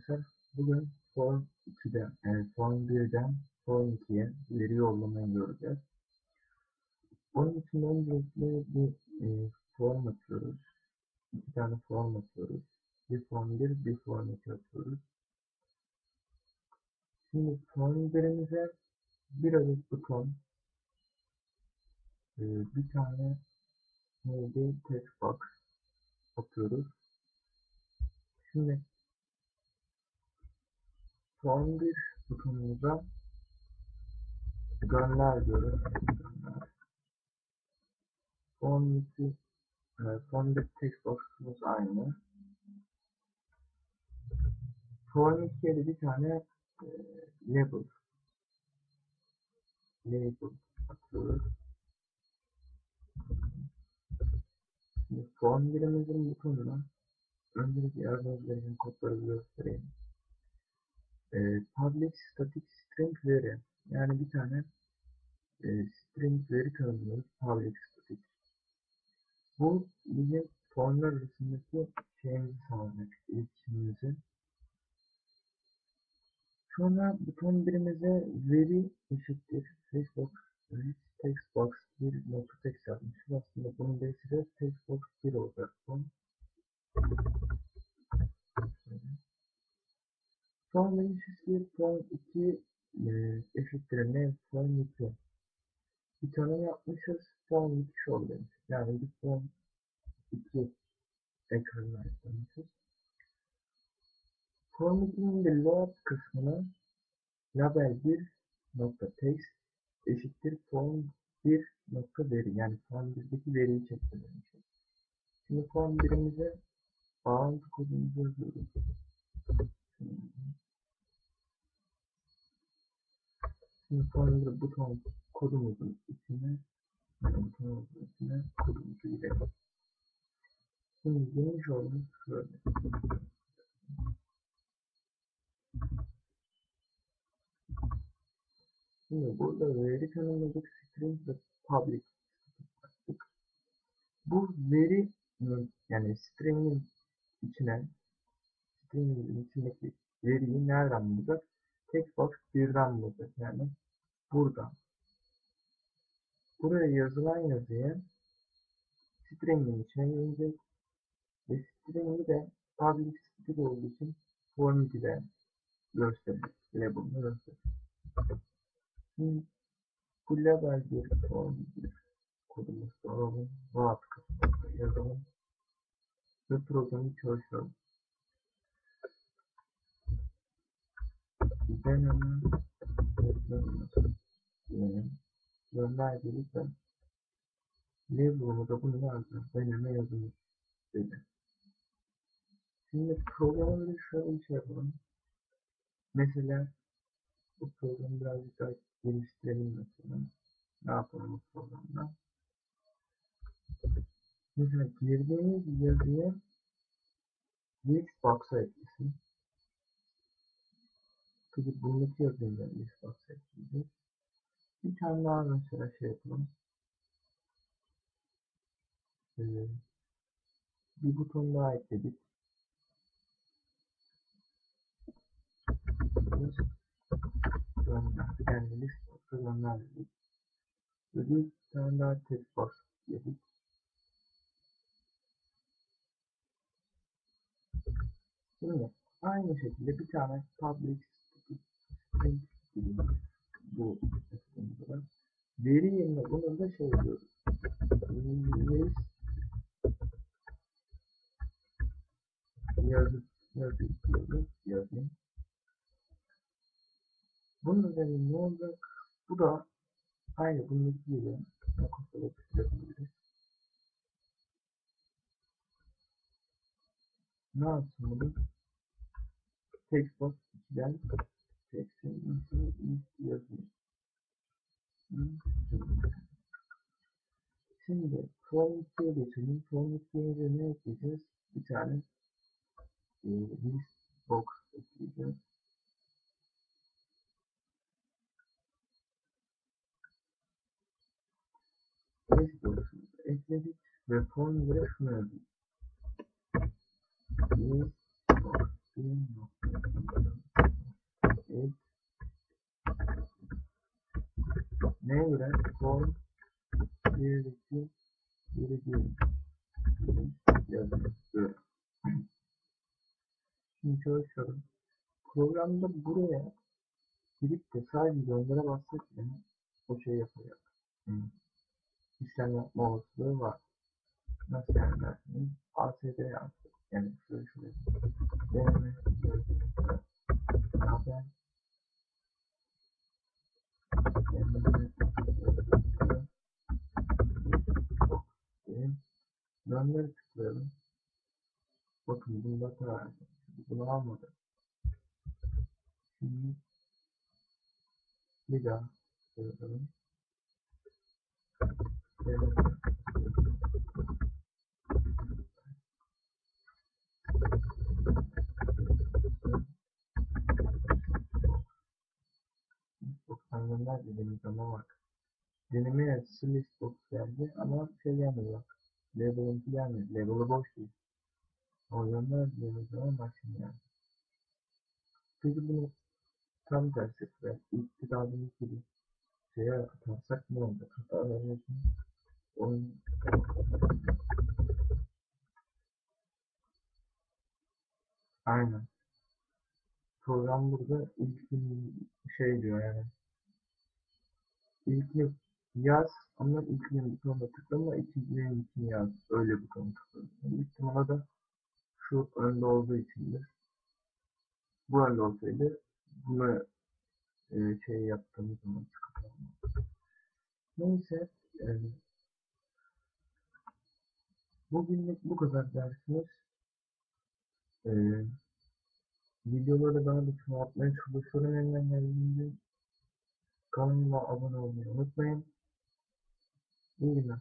arkadaşlar. Bugün Form 2'den, yani Form 1'den Form 2'ye veri yollamayı göreceğiz. Onun için öncelikle bir e, form atıyoruz. İki tane form atıyoruz. Bir form 1, bir form 2 atıyoruz. Şimdi form 1'imize bir adet buton, e, bir tane neydi text box atıyoruz. Şimdi Form 1 butonumuza gönder diyoruz. Form 2 e, Form 1 text box'umuz aynı. Form 2'ye de bir tane e, label label atıyoruz. Şimdi form birimizin butonuna öncelikle yazmamız gereken kodları göstereyim. E, public static string veri yani bir tane e, string veri tanımlıyoruz. Public static. Bu bizim formlar arasındaki şeyimizi sağlayacak, iletişimimizi. Sonra buton birimize veri eşittir Facebook text 1 nokta text yapmışız. Aslında bunu değiştireceğiz. Text box 1 olacak bu. Form eşittir form 2 e, eşittir ne form 2. Bir tanım yapmışız. Form 2 oldu demiş. Yani bir form 2 ekranına eklemişiz. Form 2'nin de load kısmına label 1 nokta text eşittir form 1 nokta veri yani form 1'deki veriyi çektirmişiz. Şimdi form 1'imize bağlantı kodumuzu yazıyoruz. Form 1 buton kodumuzun içine yani butonumuzun içine kodumuzu girelim. Şimdi geniş olduğumuz şöyle. Şimdi burada veri tanımladık, string ve public yaptık. Bu veri yani string'in içine string'in içindeki veriyi nereden bulacak? Textbox birden bulacak yani buradan. Buraya yazılan yazıyı string'in içine gelecek ve string'i de public static olduğu için form 2'de gösterecek. Label'ını gösterecek. Şimdi bu label bir form bir kodumuz alalım. Rahat kısmına yazalım. Ve programı çalıştıralım. Deneme yazılması diyelim. Gönder dedik ve label'ımı da bunu yazdım. Deneme yazılması dedi. Şimdi programda şöyle bir şey yapalım. Mesela bu programı birazcık daha geliştirelim mesela. Ne yapalım bu programda? Mesela girdiğimiz yazıyı Xbox'a eklesin. Bundaki yazıyı da Xbox'a ekleyeceğiz. Bir tane daha mesela şey yapalım. Ee, bir buton daha ekledik. gönder yani list. Ve bir tane daha text box dedik. Şimdi aynı şekilde bir tane public string dediğimiz bu metodumuzda veri yerine bunu da şey diyoruz. List yazı yazı diyoruz. Yazayım. Bunun üzerine ne olacak? Bu da aynı bundaki gibi kopyalayıp yapabiliriz. Ne yapsın bunu? Textbox 2'den Şimdi form 2'ye geçelim. Form 2'ye ne ekleyeceğiz? Bir tane e, list box ekleyeceğiz. List box'umuzu ekledik ve form 1'e şunu yazdık. List box it neye göre form bir iki bir iki yazıyor. Böyle. Şimdi çalışalım. Programda buraya girip de sadece göndere bassak bile o şey yapacak. Hmm. İşlem yapma olasılığı var. Nasıl yani dersiniz? ASD yazdık. Yani şöyle şöyle. Deneme. Haber. Gönderi tıklayalım. Bakın bunda verdi. Bunu almadı. Şimdi bir daha yazalım. Deneme Box'tan dediğimiz zaman bak. Deneme yazısı list geldi ama şey gelmedi bak. Label'ınki gelmedi. Label'ı boş değil. O yüzden bak şimdi yani. Peki bunu tam tersi ve ilk kitabımız gibi şeye atarsak ne olacak? Hata veriyorsun. Oyun Aynen. Program burada ilk şey diyor yani. İlkini yaz ama ilkinin butonuna tıklama, ikincinin için yaz. Öyle butona tıklama. Büyük ihtimalle da şu önde olduğu içindir. Bu önde olsaydı bunu e, şey yaptığımız zaman çıkıyor. Neyse e, bugünlük bu kadar dersimiz. E, videoları daha da çoğaltmaya çalışıyorum elimden. Kanalıma abone olmayı unutmayın. uno